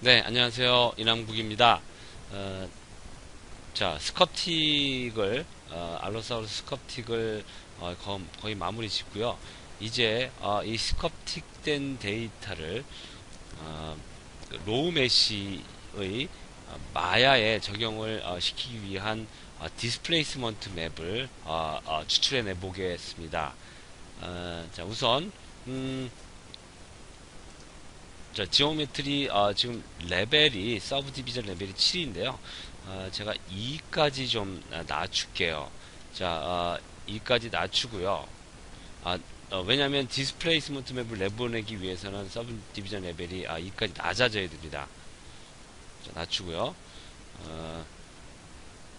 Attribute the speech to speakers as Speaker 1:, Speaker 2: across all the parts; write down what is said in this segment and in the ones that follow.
Speaker 1: 네, 안녕하세요. 이남국입니다. 어, 자, 스컵틱을, 어, 알로사우루스 스컵틱을 어, 거, 거의 마무리 짓고요. 이제 어, 이 스컵틱된 데이터를 어, 로우 메시의 어, 마야에 적용을 어, 시키기 위한 어, 디스플레이스먼트 맵을 추출해 내 보겠습니다. 어, 자, 우선 음, 자, 지오메트리 어, 지금 레벨이 서브 디비전 레벨이 7인데요. 어, 제가 2까지 좀 아, 낮출게요. 자, 어, 2까지 낮추고요. 아, 어, 왜냐하면 디스플레이스먼트 맵을 내보내기 위해서는 서브 디비전 레벨이 아, 2까지 낮아져야 됩니다. 자, 낮추고요. 어,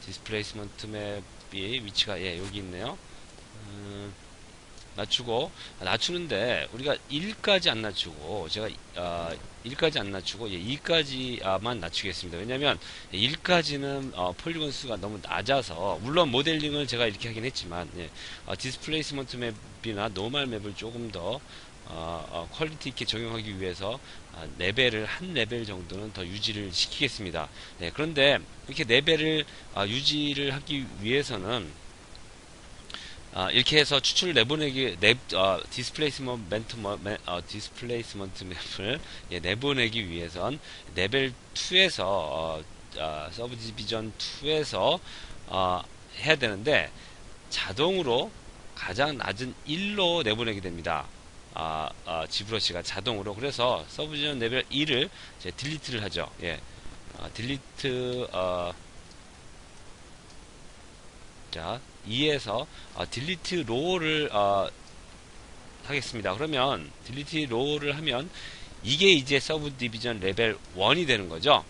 Speaker 1: 디스플레이스먼트 맵이 위치가 예 여기 있네요. 음, 낮추고 낮추는데 우리가 1까지 안 낮추고 제가 어, 1까지 안 낮추고 예, 2까지만 낮추겠습니다. 왜냐하면 1까지는 어, 폴리곤 수가 너무 낮아서 물론 모델링을 제가 이렇게 하긴 했지만 예, 어, 디스플레이스먼트 맵이나 노멀 맵을 조금 더 어, 어, 퀄리티 있게 적용하기 위해서 아, 레벨을 한 레벨 정도는 더 유지를 시키겠습니다. 네, 그런데 이렇게 레벨을 아, 유지를 하기 위해서는 아, 이렇게 해서 추출 내보내기 내 어, 디스플레이스먼트 어, 디스플레이스먼트 맵을 예, 내보내기 위해선 레벨 2에서 어, 어, 서브 디비전 2에서 어, 해야 되는데 자동으로 가장 낮은 1로 내보내게 됩니다. 아, 아, 지브러시가 자동으로 그래서 서브 디비전 레벨 2를 이제 딜리트를 하죠. 예. 아, 딜리트 어, 자 2에서 어, 딜리트 로우를 어, 하겠습니다. 그러면 딜리트 로우를 하면 이게 이제 서브 디비전 레벨 1이 되는 거죠.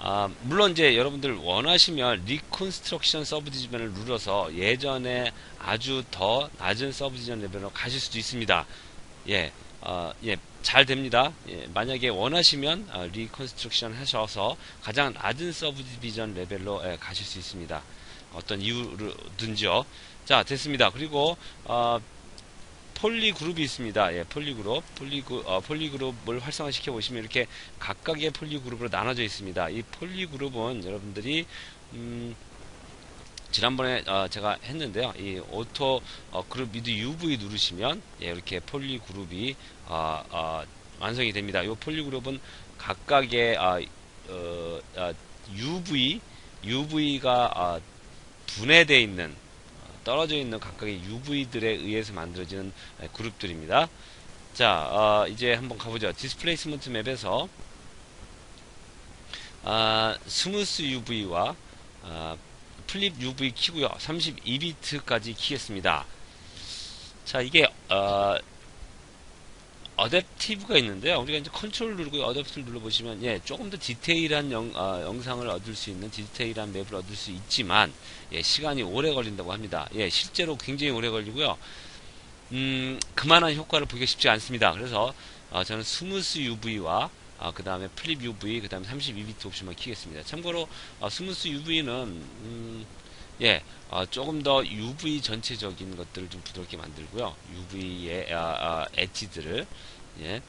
Speaker 1: 아, 물론 이제 여러분들 원하시면 리콘스트럭션 서브 디비전을 눌러서 예전에 아주 더 낮은 서브 디비전 레벨로 가실 수도 있습니다. 예, 어, 예, 잘 됩니다. 예, 만약에 원하시면 어, 리컨스트럭션 하셔서 가장 낮은 서브 디비전 레벨로 예, 가실 수 있습니다. 어떤 이유든지요. 자, 됐습니다. 그리고 어, 폴리 그룹이 있습니다. 예, 폴리 그룹, 폴리, 그, 어, 폴리 그룹을 활성화시켜 보시면 이렇게 각각의 폴리 그룹으로 나눠져 있습니다. 이 폴리 그룹은 여러분들이 음, 지난번에 어, 제가 했는데요. 이 오토 어, 그룹 미드 UV 누르시면 예, 이렇게 폴리 그룹이 어, 어, 완성이 됩니다. 이 폴리 그룹은 각각의 UV UV가 분해되어 있는 떨어져 있는 각각의 UV들에 의해서 만들어지는 그룹들입니다. 자, 어, 이제 한번 가보죠. 디스플레이스먼트 맵에서 아, 스무스 UV와 아, 플립 UV 키고요. 32비트까지 키겠습니다. 자, 이게 어, 어댑티브가 있는데요. 우리가 이제 컨트롤 누르고 어댑티브를 눌러보시면 예, 조금 더 디테일한 영, 어, 영상을 얻을 수 있는 디테일한 맵을 얻을 수 있지만 예, 시간이 오래 걸린다고 합니다. 예, 실제로 굉장히 오래 걸리고요. 음, 그만한 효과를 보기 쉽지 않습니다. 그래서 어, 저는 스무스 UV와 어, 그 다음에 플립 UV, 그 다음에 32비트 옵션만 키겠습니다. 참고로 어, 스무스 UV는 음, 예, 어, 조금 더 UV 전체적인 것들을 좀 부드럽게 만들고요. UV의 아, 아, 엣지들을 예.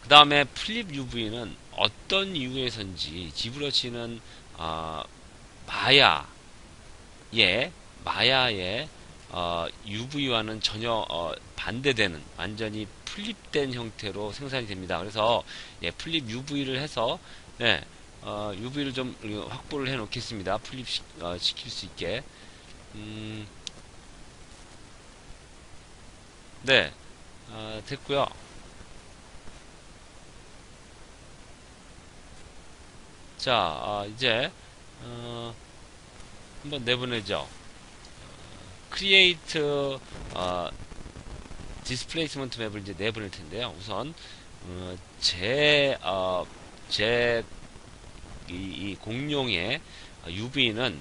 Speaker 1: 그 다음에 플립 UV는 어떤 이유에선지 지브러치는 어, 마야 예 마야의 어, UV와는 전혀 어, 반대되는 완전히 플립된 형태로 생산이 됩니다. 그래서 예, 플립 UV를 해서 예, 어, UV를 좀 확보를 해 놓겠습니다. 플립 시, 어, 시킬 수 있게 음, 네 어, 됐고요. 자 어, 이제 어, 한번 내보내죠. 크리에이트 어, 디스플레이스먼트 맵을 이제 내보낼 텐데요. 우선 어, 제, 어, 제 이, 이 공룡의 UV는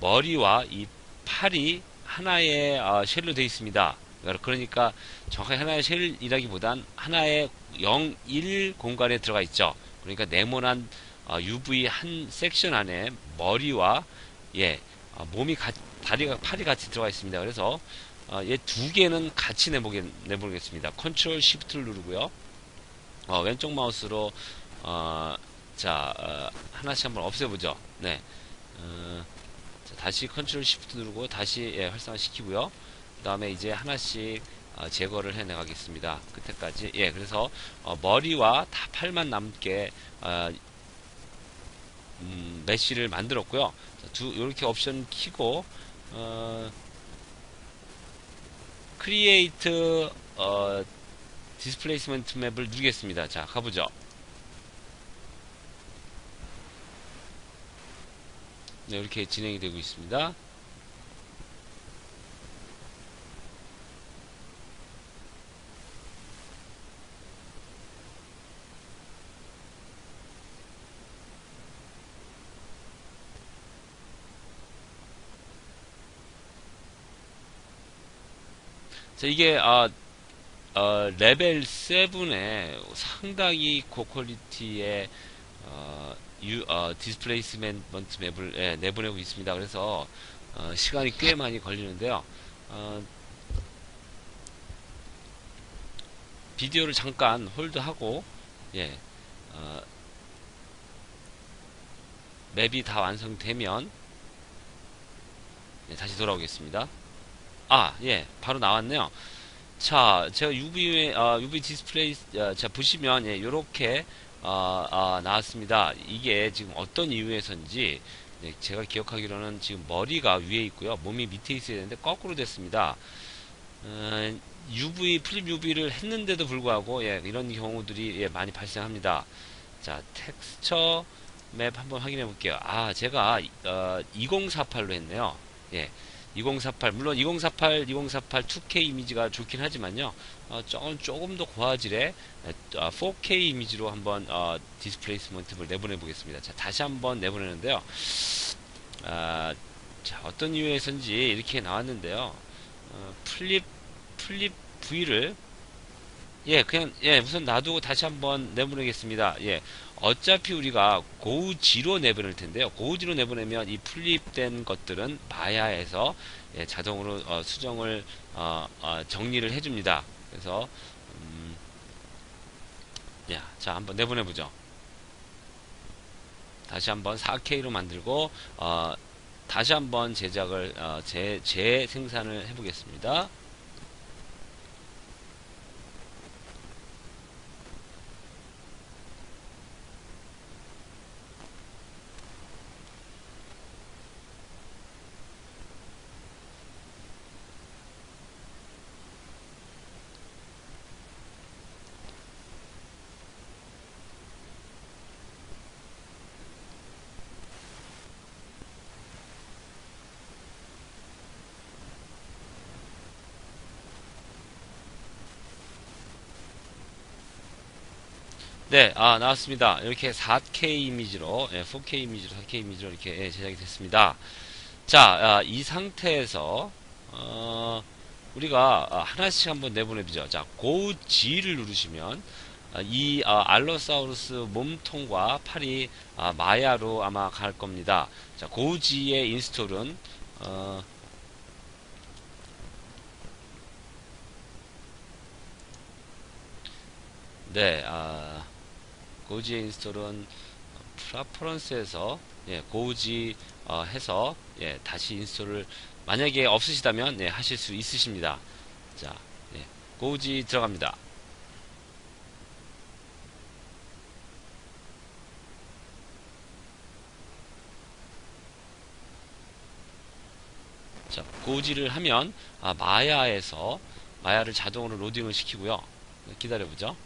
Speaker 1: 머리와 이 팔이 하나의 어, 쉘로 되어 있습니다. 그러니까 정확하게 하나의 쉘이라기보단 하나의 0, 1 공간에 들어가 있죠. 그러니까 네모난 어, UV 한 섹션 안에 머리와 예 어, 몸이 가, 다리가 팔이 같이 들어가 있습니다. 그래서 어, 얘두 개는 같이 내보겠, 내보겠습니다. 컨트롤 시프트를 누르고요. 어, 왼쪽 마우스로 어, 자 어, 하나씩 한번 없애보죠. 네. 어, 자, 다시 컨트롤 시프트 누르고 다시 예, 활성화시키고요. 그 다음에 이제 하나씩 어, 제거를 해 나가겠습니다. 끝에까지. 예, 그래서 어, 머리와 다 팔만 남게 어, 음, 메쉬를 만들었고요. 자, 두 이렇게 옵션 키고 어, 크리에이트 어, 디스플레이스먼트 맵을 누르겠습니다. 자, 가보죠. 네, 이렇게 진행이 되고 있습니다. 자, 이게, 아, 어, 레벨 7에 상당히 고퀄리티의, 어, 유, 어, 디스플레이스먼트 맵을 예, 내보내고 있습니다. 그래서, 어, 시간이 꽤 많이 걸리는데요. 어, 비디오를 잠깐 홀드하고, 예, 어, 맵이 다 완성되면, 예, 다시 돌아오겠습니다. 아, 예, 바로 나왔네요. 자, 제가 UV, 어, UV 디스플레이, 어, 자, 보시면, 예, 요렇게, 어, 어, 나왔습니다. 이게 지금 어떤 이유에서인지, 네, 제가 기억하기로는 지금 머리가 위에 있고요. 몸이 밑에 있어야 되는데, 거꾸로 됐습니다. 어, UV, 플립 UV를 했는데도 불구하고, 예, 이런 경우들이, 예, 많이 발생합니다. 자, 텍스처 맵 한번 확인해 볼게요. 아, 제가, 어, 2048로 했네요. 예. 2048 물론 2048 2048 2K 이미지가 좋긴 하지만요 어, 조금, 더 고화질의 어, 4K 이미지로 한번 어, 디스플레이스먼트를 내보내 보겠습니다 자 다시 한번 내보내는데요 아, 자 어떤 이유에서인지 이렇게 나왔는데요 어, 플립 플립 V를 예 그냥 예 우선 놔두고 다시 한번 내보내겠습니다 예 어차피 우리가 고지로 내보낼 텐데요. 고지로 내보내면 이 플립된 것들은 마야에서 예, 자동으로 어, 수정을 어, 어, 정리를 해줍니다. 그래서 음, 야, 자 한번 내보내 보죠. 다시 한번 4K로 만들고 어, 다시 한번 제작을 어, 재, 재생산을 해보겠습니다. 네, 아, 나왔습니다. 이렇게 4K 이미지로, 예, 4K 이미지로, 4K 이미지로 이렇게 예, 제작이 됐습니다. 자, 아, 이 상태에서, 어, 우리가 아, 하나씩 한번 내보내보죠. 자, Go G를 누르시면, 아, 이 아, 알로사우루스 몸통과 팔이 아, 마야로 아마 갈 겁니다. 자, Go G의 인스톨은, 어, 네, 아, 고지의 인스톨은 프라퍼런스에서 예, 고지 어, 해서 예, 다시 인스톨을 만약에 없으시다면 예, 하실 수 있으십니다. 자, 예, 고지 들어갑니다. 자, 고지를 하면 아, 마야에서 마야를 자동으로 로딩을 시키고요. 기다려보죠.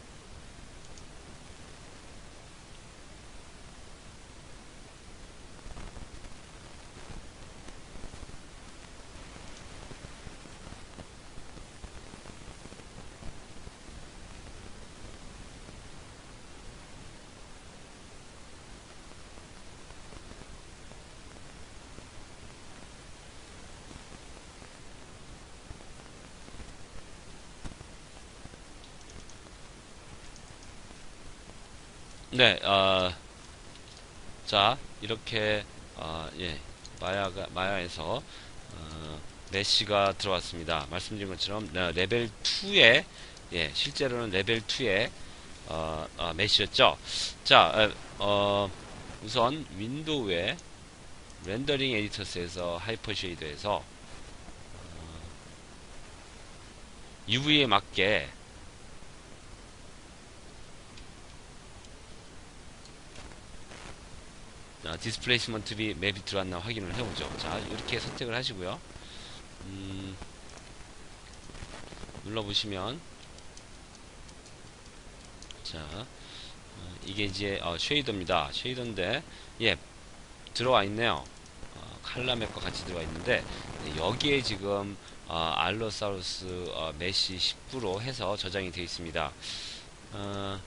Speaker 1: 네, 어, 자, 이렇게, 어, 예, 마야가, 마야에서, 어, 메시가 들어왔습니다. 말씀드린 것처럼, 어, 레벨 2에, 예, 실제로는 레벨 2에, 어, 어, 메시였죠. 자, 어, 우선 윈도우의 렌더링 에디터스에서 하이퍼 쉐이더에서 어, UV에 맞게 자, 디스플레이스먼트 비 맵이 들어왔나 확인을 해보죠. 자, 이렇게 선택을 하시고요. 음, 눌러보시면 자, 어, 이게 이제 어, 쉐이더입니다. 쉐이더인데 예, 들어와 있네요. 어, 칼라 맵과 같이 들어와 있는데 여기에 지금 어, 알로사우루스 어, 메시 19로 해서 저장이 되어 있습니다. 어,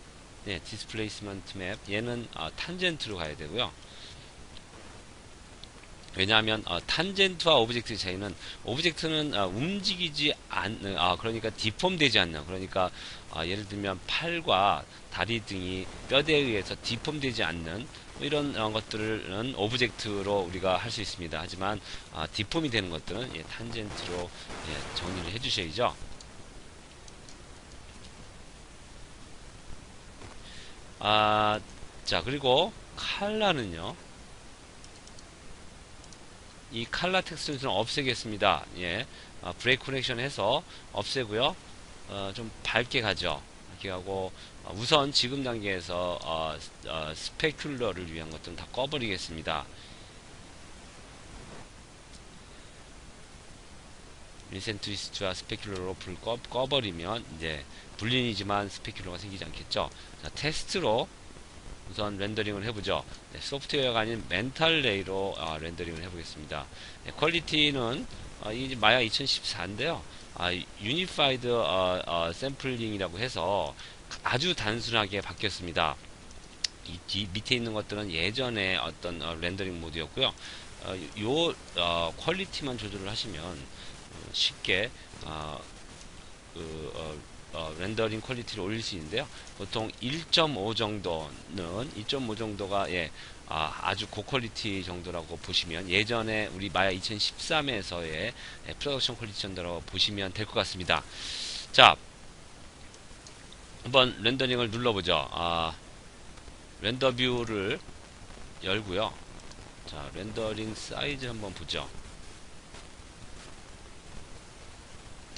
Speaker 1: 네, 디스플레이스먼트 맵 얘는 어, 탄젠트로 가야 되고요. 왜냐하면 어, 탄젠트와 오브젝트의 차이는 오브젝트는 어, 움직이지 않는 아 그러니까 디폼되지 않는 그러니까 어, 예를 들면 팔과 다리 등이 뼈대에 의해서 디폼되지 않는 뭐 이런 어, 것들은 오브젝트로 우리가 할 수 있습니다. 하지만 아, 디폼이 되는 것들은 예, 탄젠트로 예, 정리를 해주셔야죠. 아, 자 그리고 칼라는요. 이 칼라 텍스트는 없애겠습니다. 예, 아, 브레이크 커넥션 해서 없애고요. 어, 좀 밝게 가죠. 이렇게 하고 어, 우선 지금 단계에서 어, 어, 스페큘러를 위한 것들은 다 꺼버리겠습니다. 인센트리스트와 스페큘러로 불 꺼, 꺼버리면 이제 불린이지만 스페큘러가 생기지 않겠죠. 자, 테스트로 우선 렌더링을 해보죠. 네, 소프트웨어가 아닌 멘탈 레이로 아, 렌더링을 해보겠습니다. 네, 퀄리티는 아, 이 마야 2014인데요. 아, 유니파이드 어, 어, 샘플링이라고 해서 아주 단순하게 바뀌었습니다. 이 뒤, 밑에 있는 것들은 예전에 어떤 어, 렌더링 모드였고요. 어, 요 어, 퀄리티만 조절을 하시면 어, 쉽게 어, 그, 어, 어, 렌더링 퀄리티를 올릴 수 있는데요. 보통 1.5 정도는 2.5 정도가 예, 아, 아주 고퀄리티 정도라고 보시면 예전에 우리 마야 2013에서의 예, 프로덕션 퀄리티 정도라고 보시면 될 것 같습니다. 자, 한번 렌더링을 눌러보죠. 아, 렌더 뷰를 열고요. 자, 렌더링 사이즈 한번 보죠.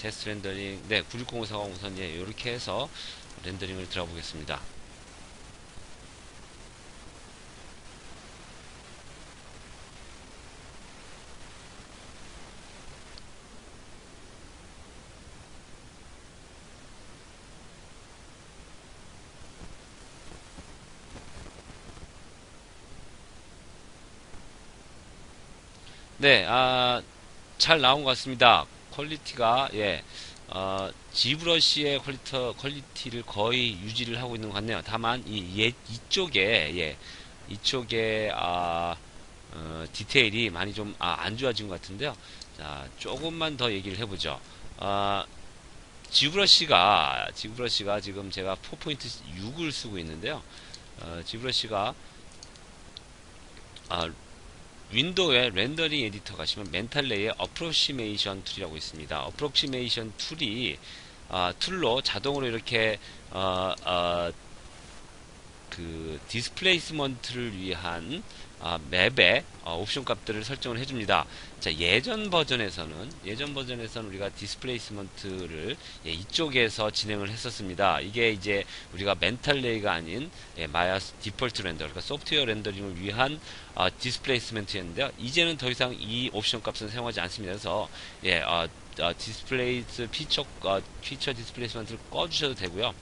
Speaker 1: 테스트 렌더링, 네, 96054가 우선 예, 이렇게 해서 렌더링을 들어 보겠습니다. 네, 아, 잘 나온 것 같습니다. 퀄리티가, 예, 어, 지브러시의 퀄리티, 퀄리티를 거의 유지를 하고 있는 것 같네요. 다만, 이, 예, 이쪽에, 예, 이쪽에, 아, 어, 디테일이 많이 좀, 아, 안 좋아진 것 같은데요. 자, 조금만 더 얘기를 해보죠. 아, 지브러시가, 지브러시가 지금 제가 4.6을 쓰고 있는데요. 어, 지브러시가, 아, 윈도우의 렌더링 에디터 가시면 멘탈 레이의 어프로시메이션 툴이라고 있습니다. 어프로시메이션 툴이 아, 툴로 자동으로 이렇게 어, 어, 그 디스플레이스먼트를 위한 아, 맵에 어, 옵션 값들을 설정을 해줍니다. 자 예전 버전에서는 예전 버전에서는 우리가 디스플레이스먼트를 예, 이쪽에서 진행을 했었습니다. 이게 이제 우리가 멘탈 레이가 아닌 예, 마야 디폴트 렌더 그러니까 소프트웨어 렌더링을 위한 어, 디스플레이스먼트였는데요. 이제는 더 이상 이 옵션 값은 사용하지 않습니다. 그래서 예, 어, 어, 디스플레이스 피처 어, 피처 디스플레이스먼트를 꺼주셔도 되고요.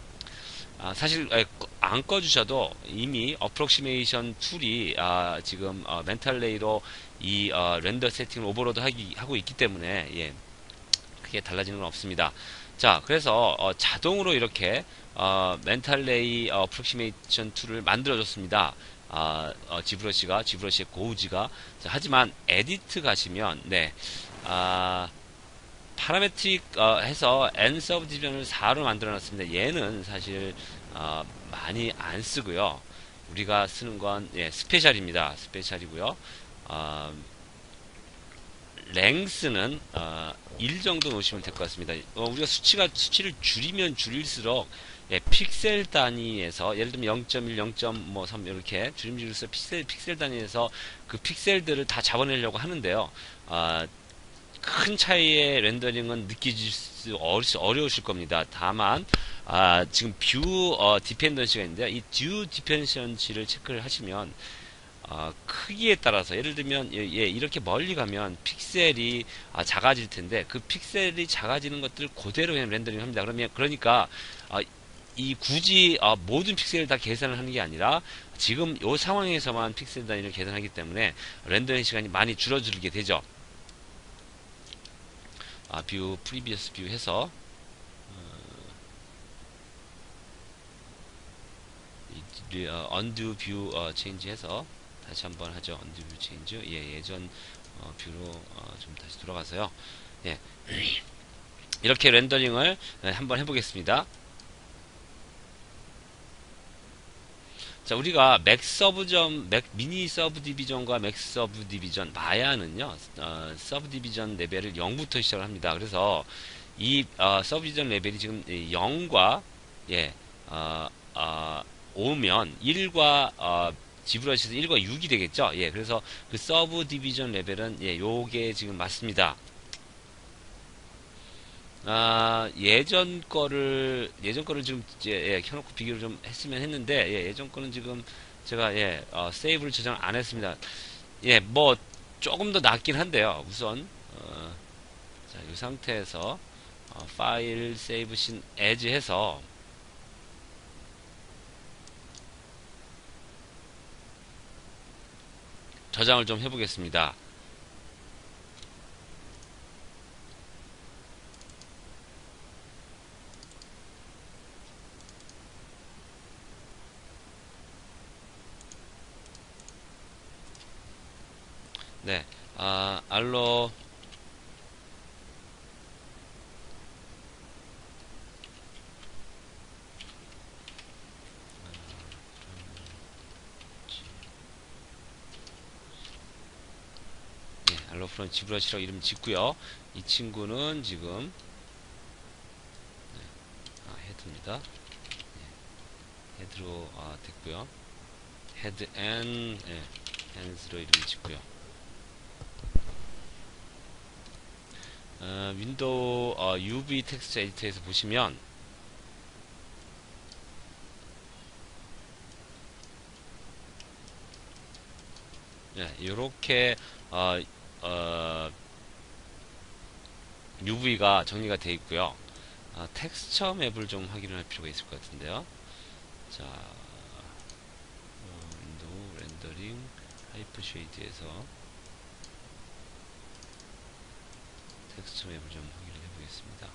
Speaker 1: 아, 사실 에, 안 꺼주셔도 이미 어프록시메이션 툴이 아, 지금 어, 멘탈 레이로 이 어, 렌더 세팅을 오버로드 하기, 하고 있기 때문에 예, 크게 달라지는 건 없습니다. 자, 그래서 어, 자동으로 이렇게 어, 멘탈 레이 어프록시메이션 툴을 만들어줬습니다. 아, 어, 지브러시가 지브러시의 고우지가 자, 하지만 에디트 가시면 네. 아, 파라메트릭 어, 해서 n 서브 디비전을 4로 만들어 놨습니다. 얘는 사실 어, 많이 안 쓰고요. 우리가 쓰는 건 예, 스페셜입니다. 스페셜이고요. 어, 랭스는 어, 1 정도 놓으시면 될 것 같습니다. 어, 우리가 수치가 수치를 줄이면 줄일수록 예, 픽셀 단위에서 예를 들면 0.1, 0.3 이렇게 줄임말로 써 픽셀 픽셀 단위에서 그 픽셀들을 다 잡아내려고 하는데요. 아, 큰 차이의 렌더링은 느끼실 수 어려우실 겁니다. 다만 아, 지금 뷰 어, 디펜던시가 있는데요. 이뷰 디펜던시를 체크를 하시면 어, 크기에 따라서 예를 들면 예, 예, 이렇게 멀리 가면 픽셀이 아, 작아질 텐데 그 픽셀이 작아지는 것들 그대로 그냥 렌더링 합니다. 그러면 그러니까 아, 이 굳이 아, 모든 픽셀을 다 계산을 하는 게 아니라 지금 이 상황에서만 픽셀 단위를 계산하기 때문에 렌더링 시간이 많이 줄어들게 되죠. 아, 뷰 프리비어스 뷰 해서 어, undo 뷰 어, 체인지 해서 다시 한번 하죠. undo 뷰 체인지 예, 예전 어, 뷰로 어, 좀 다시 돌아가서요. 예. 이렇게 렌더링을 네, 한번 해보겠습니다. 자, 우리가 맥 서브점, 맥 미니 서브 디비전과 맥 서브 디비전, 마야는요, 어, 서브 디비전 레벨을 0부터 시작을 합니다. 그래서 이 어, 서브 디비전 레벨이 지금 0과 예, 어, 어, 5면 1과 어, 지브러시에서 1과 6이 되겠죠. 예, 그래서 그 서브 디비전 레벨은 예, 요게 지금 맞습니다. 아, 예전 거를, 예전 거를 지금, 이제, 예, 켜놓고 비교를 좀 했으면 했는데, 예, 예전 거는 지금 제가, 예, 어, 세이브를 저장 안 했습니다. 예, 뭐, 조금 더 낫긴 한데요. 우선, 어, 자, 이 상태에서, 어, 파일 세이브 신 에즈 해서, 저장을 좀 해보겠습니다. 네, 아, 알로 네, 알로 프론 지브러시라고 이름 짓고요. 이 친구는 지금 네, 아, 헤드입니다. 네, 헤드로 아, 됐고요. 헤드 앤 예, 핸즈로 이름 짓고요. 어, 윈도우 어, UV 텍스트 에디터에서 보시면 예, 이렇게 어, 어, UV가 정리가 되어 있고요. 아, 텍스처 맵을 좀 확인할 필요가 있을 것 같은데요. 자, 어, 윈도우 렌더링 하이프 쉐이드에서 텍스처 맵을 좀 확인을 해보겠습니다.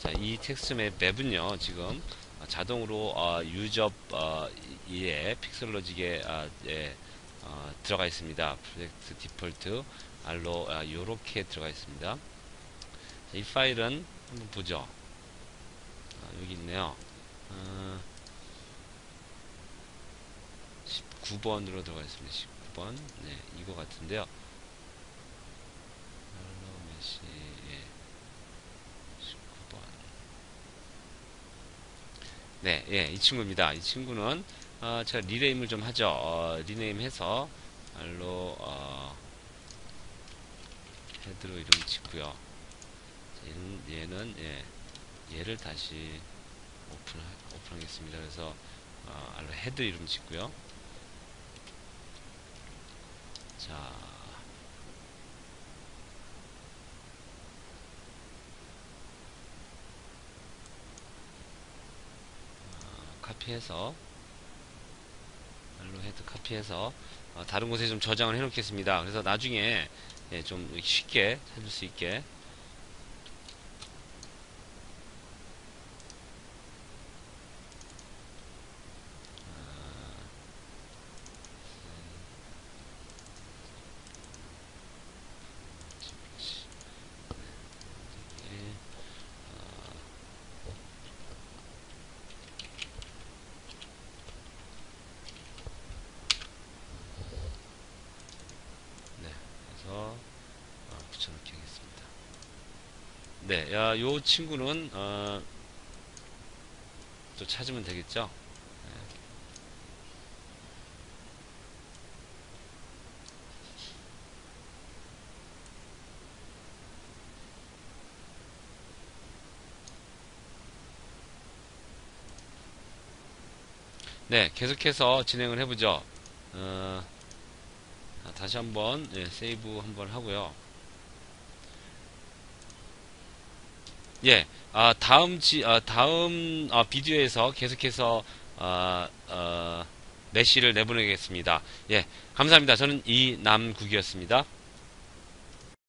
Speaker 1: 자, 이 텍스처 맵, 맵은요, 지금 자동으로 어, 유저 어, 에 픽셀로직에 아, 예, 어, 들어가 있습니다. 프로젝트 디폴트 알로 아, 요렇게 들어가 있습니다. 자, 이 파일은 한번 보죠. 아, 여기 있네요. 19번으로 들어가 있습니다. 19번. 네, 이거 같은데요. 알로 메시 예. 19번. 네, 예, 이 친구입니다. 이 친구는 어, 제가 리네임을 좀 하죠. 어, 리네임 해서 알로 어, 헤드로 이름 짓고요. 얘는, 얘는 예, 얘를 다시 오픈 오픈하겠습니다. 그래서 어, 알로 헤드 이름 짓고요. 자. 어, 카피해서 알로 헤드 카피해서 어, 다른 곳에 좀 저장을 해 놓겠습니다. 그래서 나중에 예, 좀 쉽게 찾을 수 있게 해서 어, 붙여넣기 하겠습니다. 네, 야, 요 친구는 어, 또 찾으면 되겠죠. 네, 계속해서 진행을 해보죠. 어, 아, 다시 한번 예, 세이브 한번 하고요. 예, 아, 다음 지, 아, 다음 아, 비디오에서 계속해서 아, 어, 메시를 내보내겠습니다. 예, 감사합니다. 저는 이남국이었습니다.